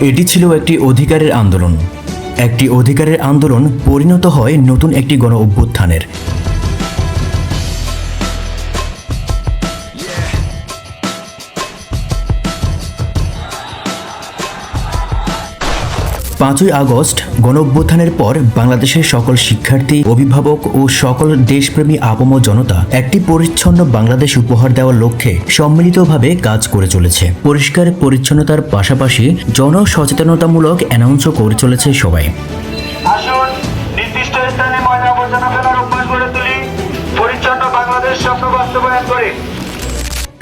এটি ছিল একটি অধিকারের আন্দোলন। একটি অধিকারের আন্দোলন পরিণত হয় নতুন একটি গণ অভ্যুত্থানের পাঁচই আগস্ট গণঅভ্যুত্থানের পর বাংলাদেশের সকল শিক্ষার্থী, অভিভাবক ও সকল দেশপ্রেমী আপম জনতা একটি পরিচ্ছন্ন বাংলাদেশ উপহার দেওয়ার লক্ষ্যে সম্মিলিতভাবে কাজ করে চলেছে। পরিষ্কার পরিচ্ছন্নতার পাশাপাশি জনসচেতনতামূলক অ্যানাউন্সও করে চলেছে সবাই। পরিচ্ছন্ন বাংলাদেশ স্বপ্ন বাস্তবায়ন করি।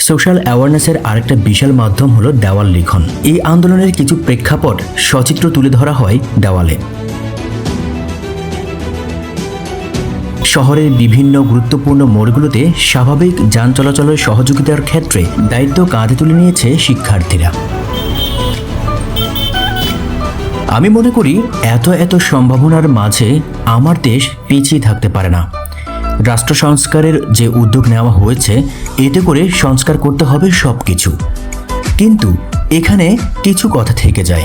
সোশ্যাল অ্যাওয়ারনেসের আরেকটা বিশাল মাধ্যম হলো দেওয়াল লিখন। এই আন্দোলনের কিছু প্রেক্ষাপট সচিত্র তুলে ধরা হয় দেওয়ালে। শহরের বিভিন্ন গুরুত্বপূর্ণ মোড়গুলোতে স্বাভাবিক যান চলাচলের সহযোগিতার ক্ষেত্রে দায়িত্ব কাঁধে তুলে নিয়েছে শিক্ষার্থীরা। আমি মনে করি, এত এত সম্ভাবনার মাঝে আমার দেশ পিছিয়ে থাকতে পারে না। রাষ্ট্র সংস্কারের যে উদ্যোগ নেওয়া হয়েছে, এতে করে সংস্কার করতে হবে সব কিছু কিন্তু এখানে কিছু কথা থেকে যায়।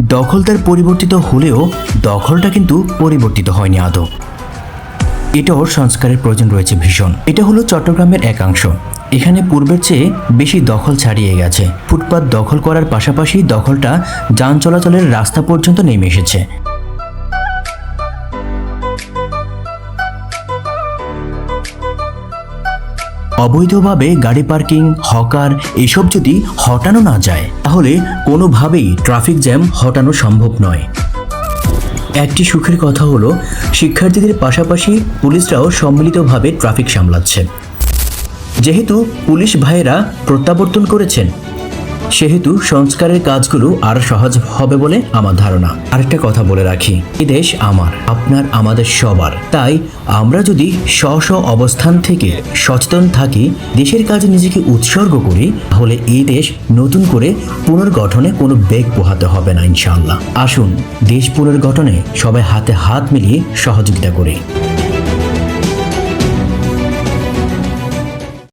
দখলদার পরিবর্তিত হলেও দখলটা কিন্তু পরিবর্তিত হয়নি আদৌ। এটাও সংস্কারের প্রয়োজন রয়েছে ভীষণ। এটা হলো চট্টগ্রামের একাংশ। এখানে পূর্বের চেয়ে বেশি দখল ছাড়িয়ে গেছে। ফুটপাত দখল করার পাশাপাশি দখলটা যান চলাচলের রাস্তা পর্যন্ত নেমে এসেছে। অবৈধভাবে গাড়ি পার্কিং, হকার, এসব যদি হটানো না যায়, তাহলে কোনোভাবেই ট্রাফিক জ্যাম হটানো সম্ভব নয়। একটি সুখের কথা হলো, শিক্ষার্থীদের পাশাপাশি পুলিশরাও সম্মিলিতভাবে ট্রাফিক সামলাচ্ছে। যেহেতু পুলিশ ভাইয়েরা প্রত্যাবর্তন করেছেন সেহেতু সংস্কারের কাজগুলো আরও সহজ হবে বলে আমার ধারণা। আরেকটা কথা বলে রাখি এ দেশ আমার, আপনার আমাদের সবার। তাই আমরা যদি স্ব স্ব অবস্থান থেকে সচেতন থাকি, দেশের কাজে নিজেকে উৎসর্গ করি, তাহলে এই দেশ নতুন করে পুনর্গঠনে কোনো বেগ পোহাতে হবে না, ইনশাআল্লাহ। আসুন, দেশ পুনর্গঠনে সবাই হাতে হাত মিলিয়ে সহযোগিতা করি।